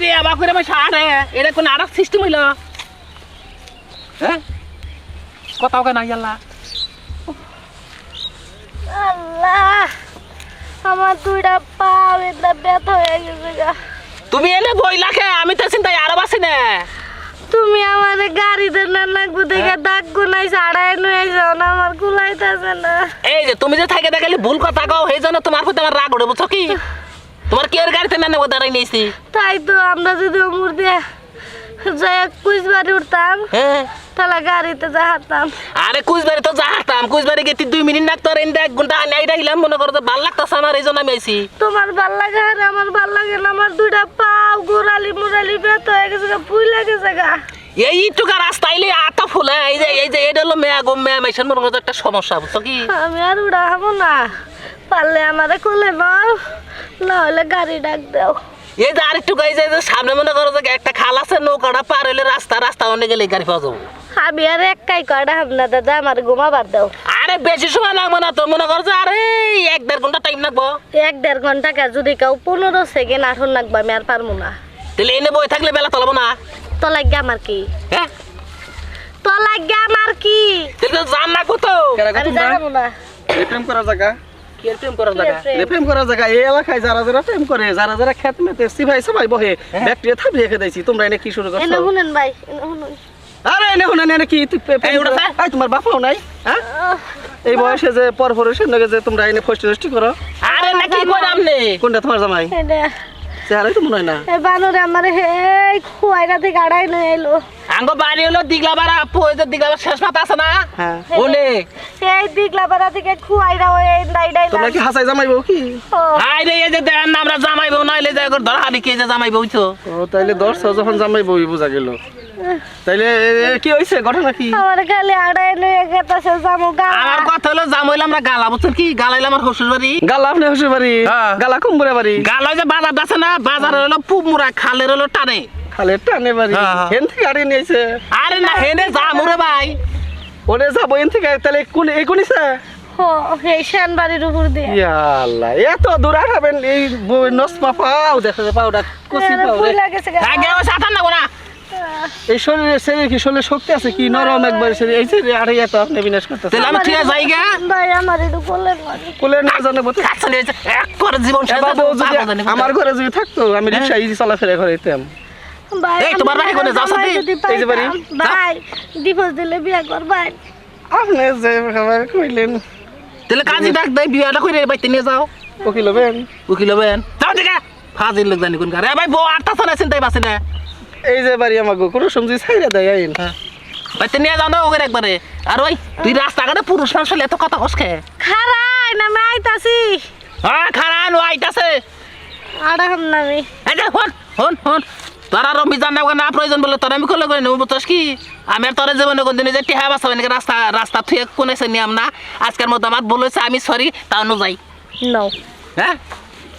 রে আবার করে আমার এটা কোন আর সিস্টেম হইল? হ্যাঁ? কথাও কেন আল্লাহ আল্লাহ আমার দুইটা পা এটা ব্যথা হয়ে গেছে গা। তুমি এনে বই লাখে আমি তো চিন্তায় আরও বাসি না। তুমি আমার গাড়িতে না লাগবো দেখে দাগ গুনাই সাড়াই নুয়ে যাও না আমার কুলাইতেছে না। এই যে তুমি যে থাকে দেখালি ভুল কথা কও সেই জন্য তোমার প্রতি আমার রাগ উঠে বুঝছ কি? তোমার কি এর গাড়িতে না নেব দাঁড়াই নিয়েছি তাই তো আমরা যদি অমুর দিয়ে যাই কুচবাড়ি উঠতাম হ্যাঁ। তাহলে গাড়িতে যা হারতাম আরে কুচবাড়ি তো যা হাঁটতাম কুচবাড়ি গেছি দুই মিনিট লাগতো আর এনে এক ঘণ্টা আনে আইডা হিলাম মনে করো তো ভালো লাগতেছে আমার এই জন্য আমি আইছি। তোমার ভালো লাগে? আর আমার ভালো লাগে না আমার দুইটা পাও গোড়ালি মুরালি ব্যথা হয়ে গেছে গা পুই লাগেছে গা। এই টুকা রাস্তা আইলে আটা ফুলে এই যে এই যে এটা হলো মেয়া গো মেয়া মেশান মনে একটা সমস্যা বুঝছ কি? আমি আর উড়াবো না পারলে আমারে কোলে নাও না হলে গাড়ি ডাক দাও। এই যে আরেকটু এই যে এই যে সামনে মনে করো যে একটা খাল আছে নৌকাটা পার হইলে রাস্তা রাস্তা অনেক গেলে গাড়ি পাওয়া যাব। আমি আর একাই কয়টা হাব না দাদা আমার ঘুমাবার দাও। আরে বেশি সময় লাগবে না তো মনে করো যে আরে এক দেড় ঘণ্টা টাইম লাগবো। এক দেড় ঘণ্টা কা যদি কাউ পনেরো সেকেন্ড আঠন লাগবে আমি আর পারব না। তাহলে এনে বই থাকলে বেলা তলাবো না? তো লাগে আমার কি? হ্যাঁ? তো লাগে আমার কি? তাহলে জান না কত। আমি জানাব না। প্রেম করার জায়গা। আর প্রেম করার জায়গা। প্রেম। প্রেম করার জায়গা। এই এলাকায় যারা যারা প্রেম করে যারা যারা খেত মেতে সিভাই সবাই বহে। ব্যাকটেরিয়া থাপ রেখে দিয়েছি। তোমরা এনে কি শুরু এনে শুনেন ভাই এনে শুনুন। আরে এনে শুনেন এনে কি? তুই তোমার বাপাও নাই হ্যাঁ? আহ, এই বয়সে যে পর পরের নাকি যে তোমরা এনে ফষ্টি নষ্টি করো। আরে না কি করে আমনে কোনটা তোমার জামাই? চেহারাই তো মনে হয় না। বানরে আমার হে খুয়াইরা থেকে আড়াই নিয়ে এলো। আঙ্গ বাড়ি হলো দিগলা বাড়া পয়সা দিগলা বাড়া শেষ মাথা আছে না? হ্যাঁ। এই দিগলা পাড়া থেকে খুয়াইরা ওই ডাই ডাই তোমরা কি হাসাই জামাইবো কি? আই রে এই যে দেন না আমরা জামাইবো নাইলে যে ধর হালি কে যে জামাইবো হইছো ও তাইলে দশ যখন জামাইবো বোঝা গেল। তাইলে কি হয়েছে ঘটনা কি? আমার খালি আড়াই নিয়ে গেতাছে জামু গা। আমার কথা হলো জামাইলে আমরা গালা বুঝছেন কি? গালাইলে আমার শ্বশুর বাড়ি। গালা আপনি শ্বশুর বাড়ি? হ্যাঁ। গালা কুম্বুরে বাড়ি গালা যে বাজার আছে না বাজার হলো পুমুরা খালের হলো টানে। খালে টানে বাড়ি। হ্যাঁ, হ্যাঁ। হেন থেকে গাড়ি নিয়েছে। আরে না হেনে জামুরে ভাই। ওরে যাব এন থেকে তাহলে কোন এই কোনিছে ও বাড়ির উপর দিয়ে। ইয়াল্লা এত দূর আঠাবেন এই নসমা পাও দেখা যায় পাউডার কচি পাও রে। ফুল লাগেছে গা। আগে ও সাতান না। কোনা এই শরীরে শরীরে কি শরীরে শক্তি আছে কি? নরম একবার শরীর। এই যে আরে এত আপনি বিনাশ করতেছে তাহলে আমি ঠিক জায়গা ভাই আমার একটু করলেন কোলে না জানে বলতে এক করে জীবন আমার ঘরে যদি থাকতো আমি হ্যাঁ। রিক্সা ইজি চলাফেরা করে এই, তোমার বাড়ি কোনে? যাও সাথে? এই যে বাড়ি। ভাই ডিভোর্স দিলে বিয়া কর ভাই আপনি যে খাবার কইলেন। তাহলে কাজী ডাক দেয় বিয়াটা করে বাইতে নিয়ে যাও। উকিল হবেন। উকিল হবেন। যাও ঠিক ফাজিল লোক জানি কোন কারে ভাই বউ আটটা সালে চিন্তাই বাসে না। এই যে বাড়ি আমাকে কোনো সমজি ছাইরা দেয় আইন। বাইতে নিয়ে যাও না ওকে একবারে। আর ওই তুই রাস্তাঘাটে পুরুষ মানুষ এত কথা কসকে খারাই না আমি আইতাছি। হ্যাঁ খারান ও আইতাছে। আড়াম না আমি। এই যে হন হন হন। তোর আর মিজান নেব না প্রয়োজন বলে তোর আমি করলে করে নেব বুঝছস কি? আমি আর তোর জীবনে কোন দিনে যে টিহা বাসা নাকি? রাস্তা রাস্তা থুয়ে কোনেছে নিয়াম না। আজকের মতো আমার বলেছে আমি সরি তাও নো যাই। নো হ্যাঁ?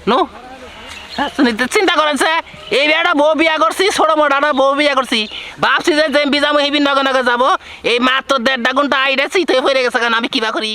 নো? হ্যাঁ, চিন্তা করেন এই বিয়াটা বউ বিয়া করছি ছোট মোটাটা বউ বিয়া করছি। ভাবছি যে জেম বিজামু হিবি নগে নগে যাব এই মাত্র দেড়টা ঘণ্টা আইডে চিত হয়ে গেছে কারণ আমি কিবা করি?